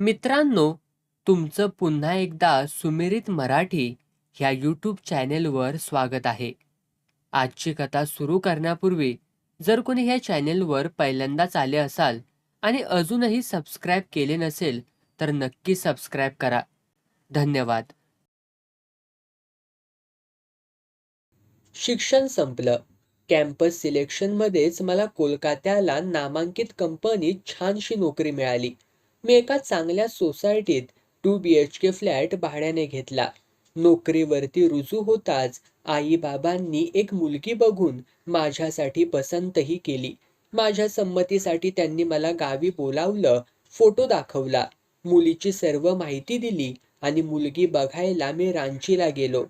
मित्रांनो, तुमचं पुन्हा एकदा सुमिरित मराठी ह्या यूट्यूब चॅनेलवर स्वागत आहे. आजची कथा सुरू करण्यापूर्वी जर कोणी ह्या चॅनेलवर पहिल्यांदाच आले असाल आणि अजूनही सबस्क्राईब केले नसेल तर नक्की सबस्क्राईब करा. धन्यवाद. शिक्षण संपलं. कॅम्पस सिलेक्शनमध्येच मला कोलकात्याला नामांकित कंपनीत छानशी नोकरी मिळाली. मी एका चांगल्या सोसायटीत two B H K flat भाड्याने घेतला. नोकरीवरती रुजू होताच आई बाबांनी एक मुलगी बघून माझ्यासाठी पसंतही केली. माझ्या संमतीसाठी त्यांनी मला गावी बोलावलं, फोटो दाखवला, मुलीची सर्व माहिती दिली आणि मुलगी बघायला मी रांचीला गेलो.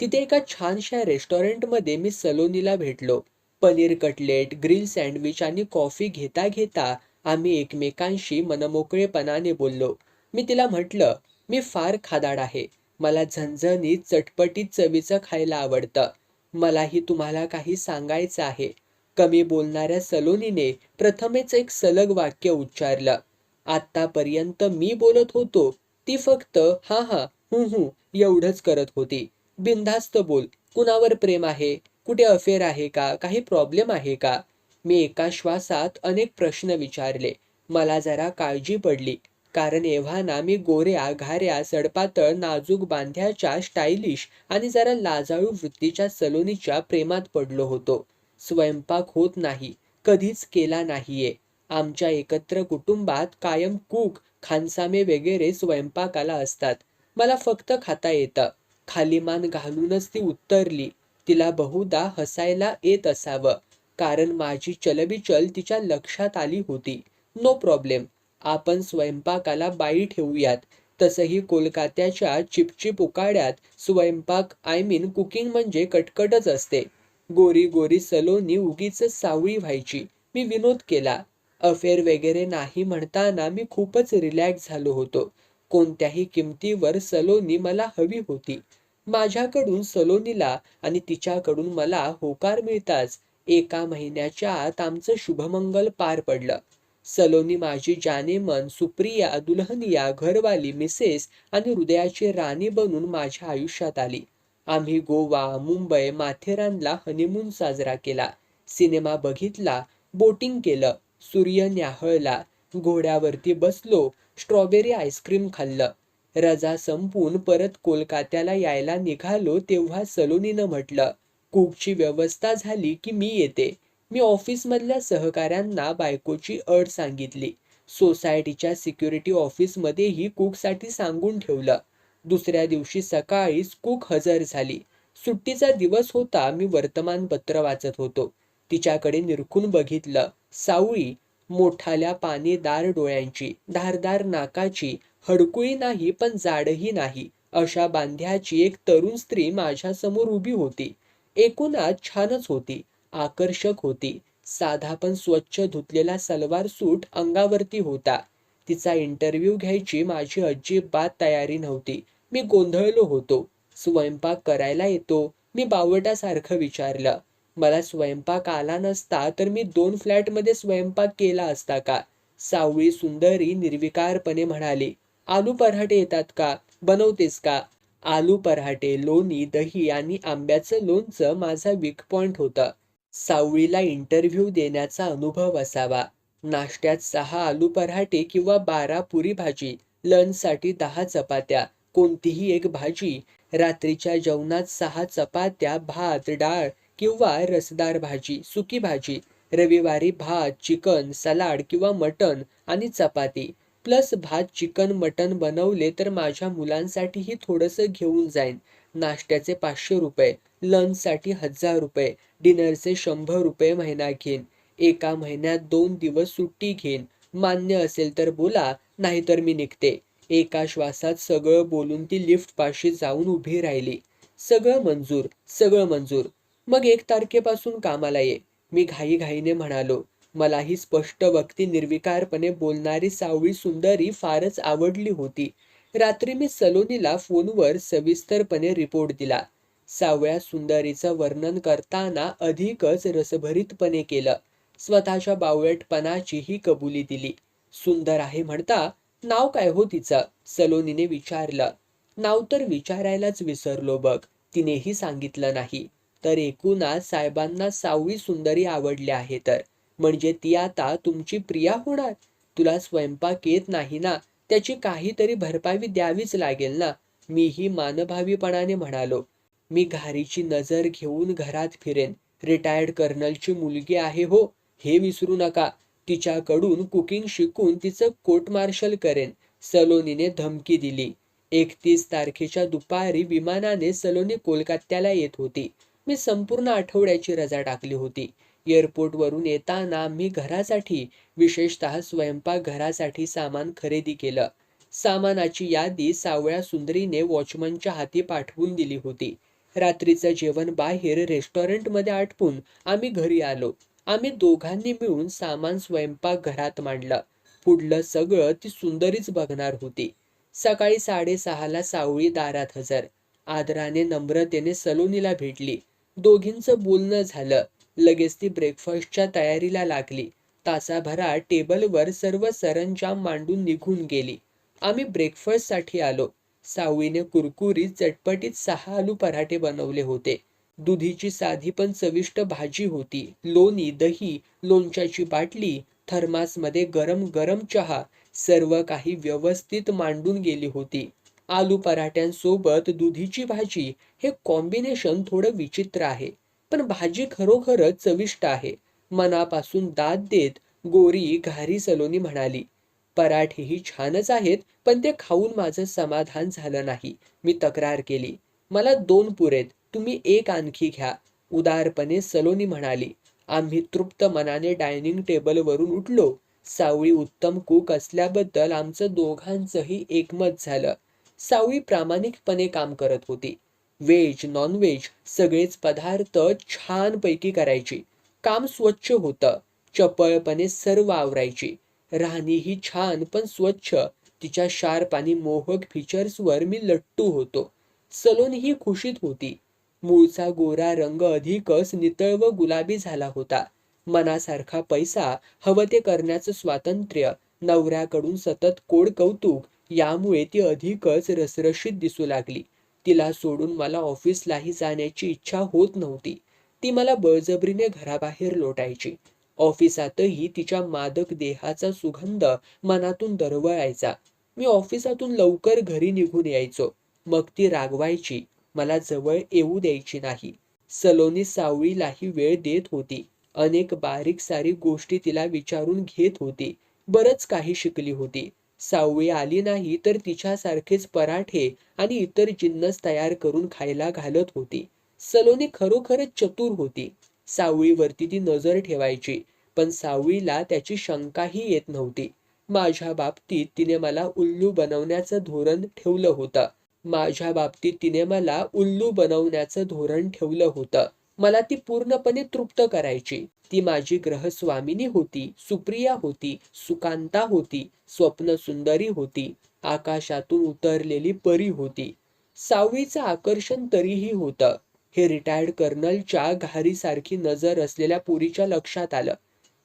तिथे एका छानशा रेस्टॉरंटमध्ये मी सलोनीला भेटलो. पनीर कटलेट, ग्रिल सँडविच आणि कॉफी घेता घेता आम्ही एकमेकांशी मनमोकळेपणाने बोललो. मी तिला म्हटलं, मी फार खादाड आहे. मला झणझणीत, चटपटीत चवीचं खायला आवडतं. मलाही तुम्हाला काही सांगायचं आहे. कमी बोलणाऱ्या सलोनीने प्रथमेच एक सलग वाक्य उच्चारलं. आत्तापर्यंत मी बोलत होतो, ती फक्त हा हा हु हु एवढंच करत होती. बिनधास्त बोल. कुणावर प्रेम आहे? कुठे अफेअर आहे का? काही प्रॉब्लेम आहे का? मी एका श्वासात अनेक प्रश्न विचारले. मला जरा काळजी पडली. कारण एव्हाना मी गोऱ्या, घाऱ्या, सडपातळ, नाजूक बांध्याच्या, स्टायलिश आणि जरा लाजाळू वृत्तीच्या सलोनीच्या प्रेमात पडलो होतो. स्वयंपाक होत नाही. कधीच केला नाहीये. आमच्या एकत्र कुटुंबात कायम कूक, खानसामे वगैरे स्वयंपाकाला असतात. मला फक्त खाता येतं. खाली मान घालूनच ती उत्तरली. तिला बहुदा हसायला येत असावं. कारण माझी चलबिचल तिच्या लक्षात आली होती. No problem. आपण स्वयंपाकाला बाई ठेवूयात. तसंही कोलकात्याच्या चिपचिप उकाड्यात स्वयंपाक आय मीन कुकिंग म्हणजे कटकटच असते. गोरी गोरी सलोनी उगीच सावळी व्हायची. मी विनोद केला. अफेअर वगैरे नाही म्हणताना मी खूपच रिलॅक्स झालो होतो. कोणत्याही किमतीवर सलोनी मला हवी होती. माझ्याकडून सलोनीला आणि तिच्याकडून मला होकार मिळताच एका महिन्याच्या आत आमचं शुभमंगल पार पडलं. सलोनी माझी जानेमन, सुप्रिया, दुल्हनिया, घरवाली, मिसेस आणि हृदयाची राणी बनून माझ्या आयुष्यात आली. आम्ही गोवा, मुंबई, माथेरानला हनीमून साजरा केला. सिनेमा बघितला, बोटिंग केलं, सूर्य न्याहळला घोड्यावरती बसलो, स्ट्रॉबेरी आईस्क्रीम खाल्लं. रजा संपून परत कोलकात्याला यायला निघालो तेव्हा सलोनीनं म्हटलं, कूकची व्यवस्था झाली की मी येते. मी ऑफिसमधल्या सहकाऱ्यांना बायकोची अट सांगितली. सोसायटीच्या सिक्युरिटी ऑफिसमध्येही कूकसाठी सांगून ठेवलं. दुसऱ्या दिवशी सकाळीच कूक हजर झाली. सुट्टीचा दिवस होता मी वर्तमानपत्र वाचत होतो. तिच्याकडे निरखून बघितलं. सावळी, मोठाल्या पाणीदार डोळ्यांची, धारदार नाकाची, हडकुळी नाही पण जाडही नाही अशा बांध्याची एक तरुण स्त्री माझ्यासमोर उभी होती. एकूणात छानच होती. आकर्षक होती. साधा पण स्वच्छ धुतलेला सलवार सूट अंगावरती होता. तिचा इंटरव्ह्यू घ्यायची माझी अजिबात तयारी नव्हती. मी गोंधळलो होतो. स्वयंपाक करायला येतो? मी बावटासारखं विचारलं. मला स्वयंपाक आला नसता तर मी दोन फ्लॅटमध्ये स्वयंपाक केला असता का? सावळी सुंदरी निर्विकारपणे म्हणाली, आलू पराठे येतात का? बनवतेस का? आलू पराठे, लोणी, दही आणि आंब्याचं लोणचं माझा वीक पॉइंट होतं. सावळीला इंटरव्ह्यू देण्याचा अनुभव असावा. नाश्त्यात सहा आलू पराठे किंवा बारा पुरी भाजी, लंचसाठी दहा चपात्या, कोणतीही एक भाजी, रात्रीच्या जेवणात सहा चपात्या, भात, डाळ किंवा रसदार भाजी, सुकी भाजी, रविवारी भात, चिकन, सलाड किंवा मटण आणि चपाती, प्लस भात, चिकन, मटण बनवले तर माझ्या मुलांसाठीही थोडंसं घेऊन जाईन. नाश्त्याचे पाचशे रुपये, लंचसाठी हजार रुपये, डिनरचे शंभर रुपये महिना घेईन. एका महिन्यात दोन दिवस सुट्टी घेईन. मान्य असेल तर बोला, नाहीतर मी निघते. एका श्वासात सगळं बोलून ती लिफ्टपाशी जाऊन उभी राहिली. सगळं मंजूर, सगळं मंजूर. मग एक तारखेपासून कामाला ये. मी घाईघाईने म्हणालो. मला ही स्पष्ट वक्ती निर्विकारपणे बोलणारी सावळी सुंदरी फारच आवडली होती. रात्री मी सलोनीला फोनवर सविस्तरपणे रिपोर्ट दिला. सावळ्या सुंदरीचं वर्णन करताना अधिकच रसभरीतपणे केलं. स्वतःच्या बावळटपणाचीही कबुली दिली. सुंदर आहे म्हणता, नाव काय हो तिचं सलोनीने विचारलं नाव तर विचारायलाच विसरलो बघ तिनेही सांगितलं नाही तर एकूणच साहेबांना सावळी सुंदरी आवडल्या आहे तर म्हणजे ती आता तुमची प्रिया होणार. तुला स्वयंपाक येत नाही ना त्याची काहीतरी भरपाई द्यावीच लागेल ना मीही मानभावीपणाने म्हणालो. मी घारीची नजर घेऊन घरात फिरेन. रिटायर्ड कर्नलची मुलगी आहे हो हे विसरू नका. तिच्याकडून कुकिंग शिकून तिचं कोर्ट मार्शल करेन सलोनीने धमकी दिली. एकतीस तारखेच्या दुपारी विमानाने सलोनी कोलकात्याला येत होती. मी संपूर्ण आठवड्याची रजा टाकली होती. एअरपोर्टवरून येताना मी घरासाठी विशेषतः स्वयंपाकघरासाठी सामान खरेदी केलं. सामानाची यादी सावळ्या सुंदरीने वॉचमनच्या हाती पाठवून दिली होती. रात्रीचं जेवण बाहेर रेस्टॉरंटमध्ये आटपून आम्ही घरी आलो. आम्ही दोघांनी मिळून सामान स्वयंपाक घरात मांडलं. पुढलं सगळं ती सुंदरीच बघणार होती. सकाळी साडेसहाला सावळी दारात हजर. आदराने नम्रतेने सलोनीला भेटली. दोघींचं बोलणं झालं. लगेच ती ब्रेकफास्टच्या तयारीला लागली. तासाभरात टेबलवर सर्व सरंजाम मांडून निघून गेली. आम्ही ब्रेकफास्टसाठी आलो. सावळीने कुरकुरीत चटपटीत सहा आलू पराठे बनवले होते. दुधीची साधी पण चविष्ट भाजी होती. लोणी दही लोणच्याची बाटली थर्मासमध्ये गरम गरम चहा सर्व काही व्यवस्थित मांडून गेली होती. आलू पराठ्यांसोबत दुधीची भाजी हे कॉम्बिनेशन थोडं विचित्र आहे. पण भाजी खरोखरच चविष्ट आहे. मनापासून दाद देत गोरी घारी सलोनी म्हणाली पराठेही छानच आहेत पण ते खाऊन माझं समाधान झालं नाही. मी तक्रार केली. मला दोन पुरेत तुम्ही एक आणखी घ्या. उदारपणे सलोनी म्हणाली आम्ही तृप्त मनाने डायनिंग टेबलवरून उठलो. सावळी उत्तम कुक असल्याबद्दल आमचं दोघांचंही एकमत झालं. सावळी प्रामाणिकपणे काम करत होती. व्हेज नॉनव्हेज सगळेच पदार्थ छानपैकी करायची. काम स्वच्छ होतं. चपळपणे सर्व आवरायची. राहणी ही छान पण स्वच्छ. तिच्या शार्प आणि मोहक फीचर्सवर मी लट्टू होतो. सलोनी ही खुशीत होती. मूळचा गोरा रंग अधिकच नितळ व गुलाबी झाला होता. मनासारखा पैसा हवं ते करण्याचं स्वातंत्र्य नवऱ्याकडून सतत कोड कौतुक यामुळे ती अधिकच रसरशीत दिसू लागली. तिला सोडून मला ऑफिसलाही जाण्याची इच्छा होत नव्हती. ती मला बळजबरीने घराबाहेर लोटायची. ऑफिसातही तिच्या मादक देहाचा सुगंध मनातून दरवळायचा. मी ऑफिसातून लवकर घरी निघून यायचो. मग ती रागवायची. मला जवळ येऊ द्यायची नाही. सलोनी सावळीलाही वेळ देत होती. अनेक बारीक सारीक गोष्टी तिला विचारून घेत होती. बरंच काही शिकली होती. सावळी आली नाही तर तिच्यासारखेच पराठे आणि इतर जिन्नस तयार करून खायला घालत होती. सलोनी खरोखरच चतुर होती. सावळीवरती ती नजर ठेवायची पण सावळीला त्याची शंकाही येत नव्हती. माझ्या बाबतीत तिने मला उल्लू बनवण्याचं धोरण ठेवलं होतं. माझ्या बाबतीत तिने मला उल्लू बनवण्याचं धोरण ठेवलं होतं. मला ती पूर्णपणे तृप्त करायची. ती माझी ग्रहस्वामिनी होती सुप्रिया होती सुकांता होती स्वप्न सुंदरी होती आकाशातून उतरलेली परी होती. सावळीचं आकर्षण तरीही होतं. हे रिटायर्ड कर्नलच्या घारीसारखी नजर असलेल्या पुरीच्या लक्षात आलं.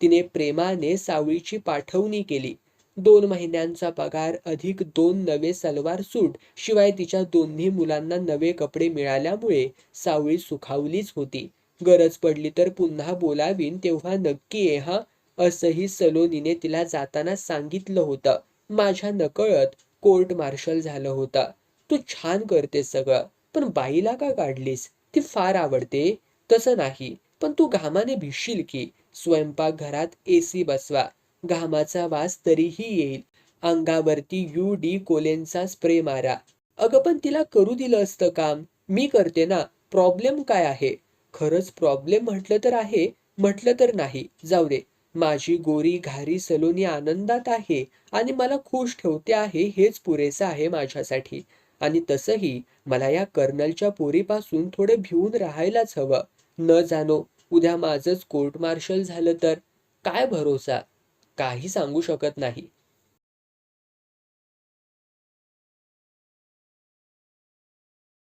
तिने प्रेमाने सावळीची पाठवणी केली. दोन महिन्यांचा पगार अधिक दोन नवे सलवार सूट शिवाय तिच्या दोन्ही मुलांना नवे कपडे मिळाल्यामुळे सावळी सुखावलीच होती. गरज पडली तर पुन्हा बोलावीन तेव्हा नक्की ये हा? असंही सलोनीने तिला जाताना सांगितलं होतं. माझ्या नकळत कोर्ट मार्शल झालं होतं. तू छान करते सगळं पण बाईला का काढलीस? ती फार आवडते. तसं नाही पण तू घामाने भिशील की. स्वयंपाक घरात एसी बसवा. घामाचा वास तरीही येईल. अंगावरती यू. डी. कोलेनचा स्प्रे मारा. अगं पण तिला करू दिलं असतं काम. मी करते ना. प्रॉब्लेम काय आहे? खरंच प्रॉब्लेम म्हटलं तर आहे म्हटलं तर नाही. जाऊ दे. माझी गोरी घारी सलोनी आनंदात आहे आणि मला खुश ठेवते आहे हेच पुरेसं आहे माझ्यासाठी. आणि तसंही मला या कर्नलच्या पोरीपासून थोडं भिवून राहायलाच हवं. न जाणो उद्या माझंच कोर्ट मार्शल झालं तर. काय भरोसा? काही सांगू शकत नाही.